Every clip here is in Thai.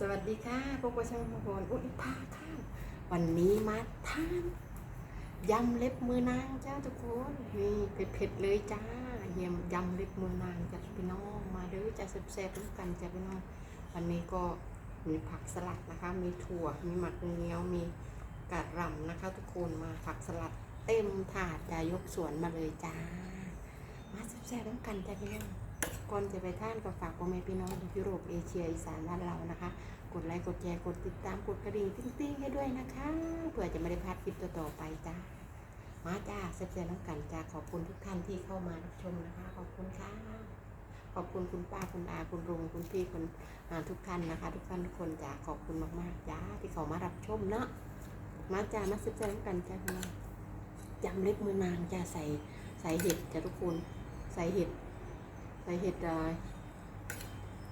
สวัสดีค่ะพวกประชาชนพลอุยพาค่ะวันนี้มาทานยำเล็บมือนางจ้าทุกคนนี่เผ็ดๆเลยจ้าเยี่ยมยำเล็บมือนางจ้าพี่น้องมาเด้อจ้าแซ่บๆด้วยกันจ้าพี่น้อง วันนี้ก็มีผักสลัดนะคะ มีถั่วมีหมักเงี้ยวมีกระหล่ำนะคะ ทุกคนมาผักสลัดเต็มถาดจะยกสวนมาเลยจ้า มาแซ่บๆด้วยกันจ้าพี่น้อง ก่อนจะไปท่านก็ฝากพ่อแม่พี่น้องยุโรปเอเชียอีสานบ้านเรานะคะ กดไลค์กดแชร์กดติดตามกดกระดิ่งติ้งๆให้ด้วยนะคะเพื่อจะไม่ได้พลาดคลิปต่อๆไปจ้ามาจ้าแซ่บๆน้ำกันจ้าขอบคุณทุกท่านที่เข้ามารับชมนะคะ ขอบคุณค่ะ ขอบคุณคุณป้าคุณอาคุณลุงคุณพี่คุณทุกท่านนะคะ ทุกท่านทุกคนจ้าขอบคุณมากๆจ้าที่เขามารับชมเนาะมาจ้ามาแซ่บๆน้ำกันจ้าพี่น้องยำเล็บมือนางจ้าใส่ใส่เห็ดจ้าทุกคนใส่เห็ด ใส่เห็ด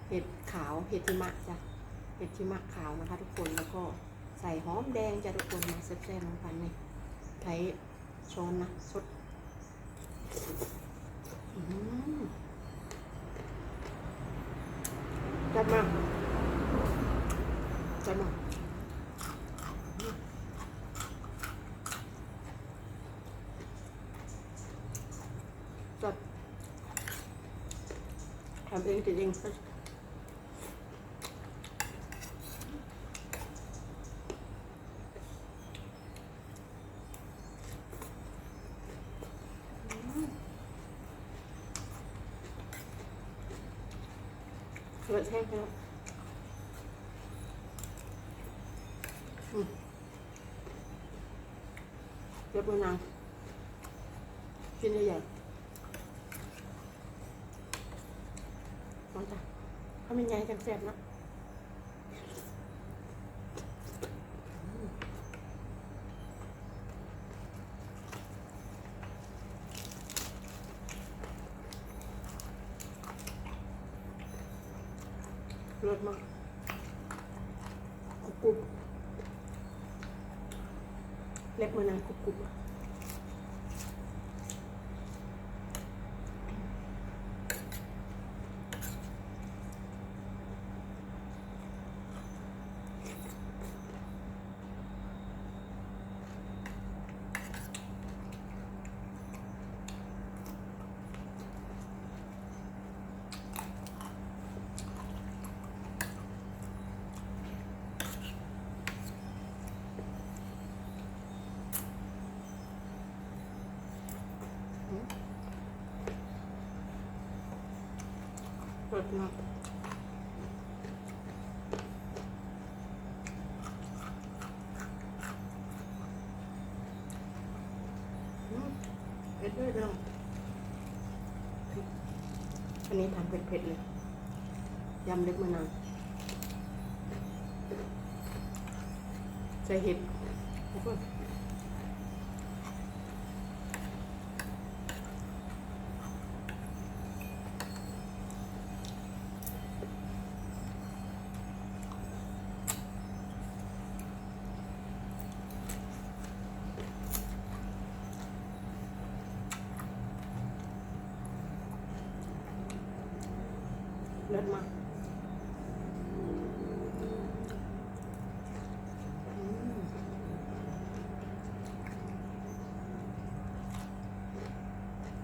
เห็ดขาวเห็ดหิมะจ้ะเห็ดหิมะขาวนะคะ ทุกคนแล้วก็ใส่หอมแดงจ้ะทุกคนมาแซ่บๆลงไปนี่ใช้ช้อนนะสดอืมจัดมาจัดมาจัด ทำเองติดเองเลือดแห้งไปแล้วอื มเรียบร้อยนาจ้ะเขาเป็นไงกันแซ่บๆนะเลิศมากกรุบกรุบเล็บมือนางกรุบกรุบอะ เลิศมากเผ็ดด้วยเนาะอันนี้ทำเผ็ดๆเลยยำเล็กมะนาวใส่เห็ดทุกคนเลิศมากอืมแ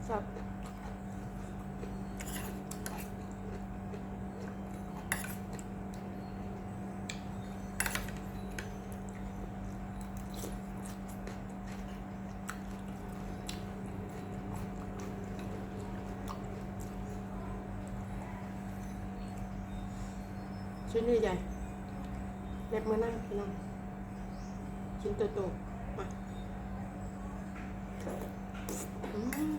ซ่บ ชิ้นใหญ่ๆเล็บมือนั่งพี่น้องชิ้นโตๆมาอืม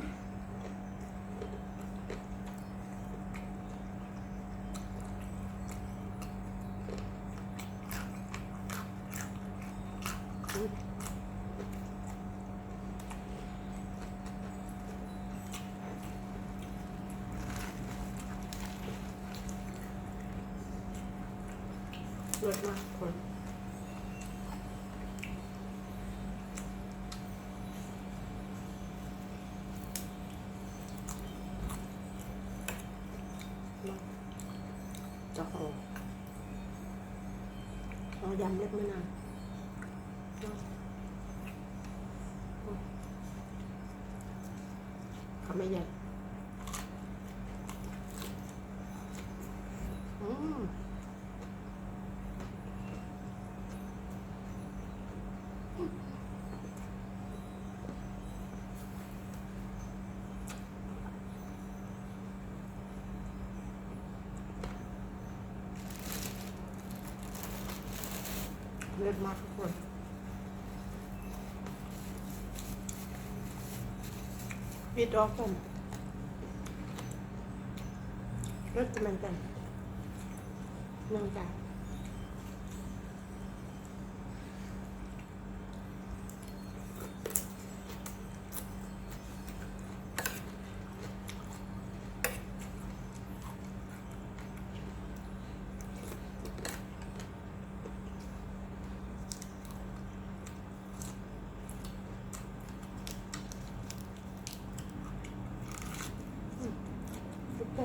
อืม เลิศมากคนจะหอมเอายำเล็กมะนาวเนาะเขาไม่ใหญ่อืม เลิศมากทุกคนปิดออกก่อนเลิศเหมือนกันเนื่องจาก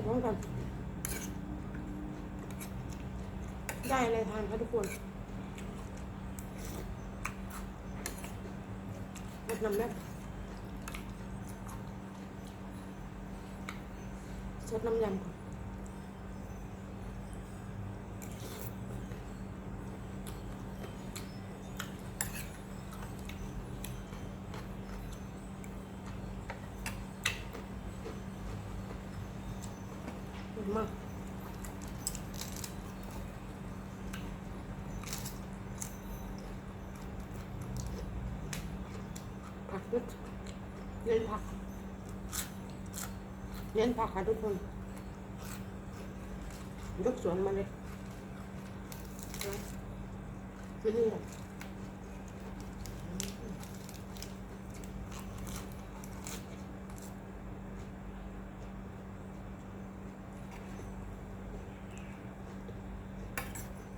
พร้อมกัน ได้อะไรทานคะทุกคนรดน้ำแล้วสดน้ำยำก่อน มากผักด้วยเน้นผักเน้นผักค่ะทุกคนยกสวนมาเลยที่นี่แหละ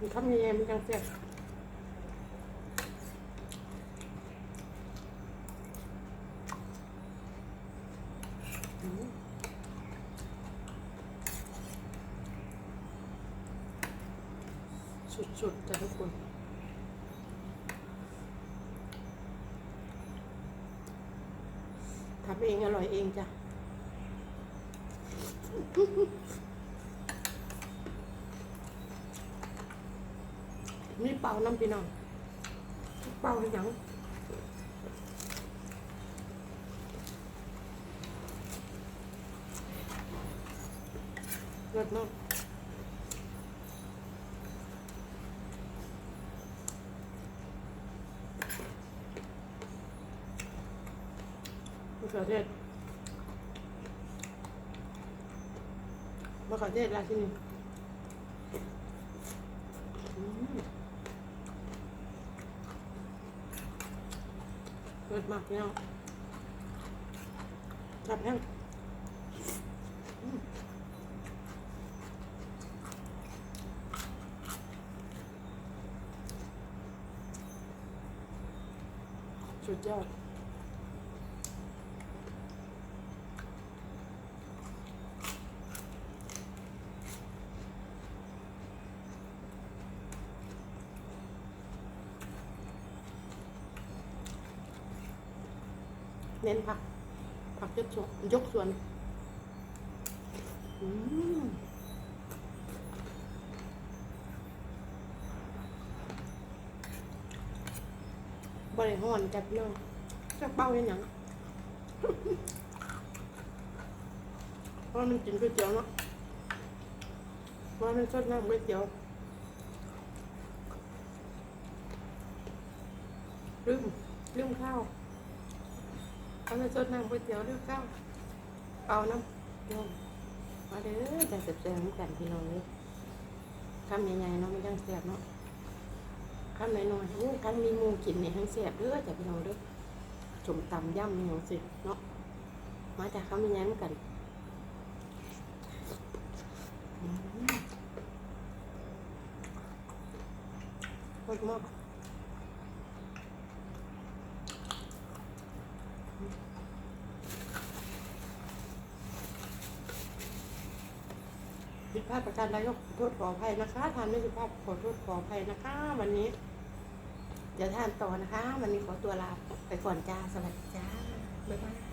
มี ข้าวมีแยมมีจังเสียบสุดๆจ้ะทุกคนทำเองอร่อยเองจ้ะ มีเป่าน้ำพี่น้องเป่าอยังเลิศมากมะเขือเทศมะเขือเทศราชินีอืม เลิศมากเนี่ยจับแห้งสุดยอด น้นผัก ผักยกสวนยกสวนอืมบริหอนจับเนาะจะเป้าเห็นหยังเพราะมันกินก๋วยเตี๋ยวเนาะเพราะมันชดน้ำก๋วยเตี๋ยวลืมลืมข้าว เอาไปสดน้ำก๋วยเตี๋ยวด้วยข้าวเอาน้ำน้องมาเด้อจะเสร็จแซ่บๆเหมือนกันพี่น้องเลยคำใหญ่ๆเนาะไมันยังแซ่บเนาะคำน้อยๆโอ้ยกันมีมูกินเนี่ยทั้งแซ่บเด้อจ้ะพี่น้องเด้อสมตำย่ำนี่ของสิเนาะมาจากคำใหญ่ๆเหมือนกันอืมโคตรมาก พริกภาพประการใดก็ขอโทษขออภัยนะคะทานไม่สุภาพขอโทษขออภัยนะคะ วันนี้ เดี๋ยวทานต่อนะคะ วันนี้ขอตัวลาไปก่อนจ้าสวัสดีจ้าบ๊ายบาย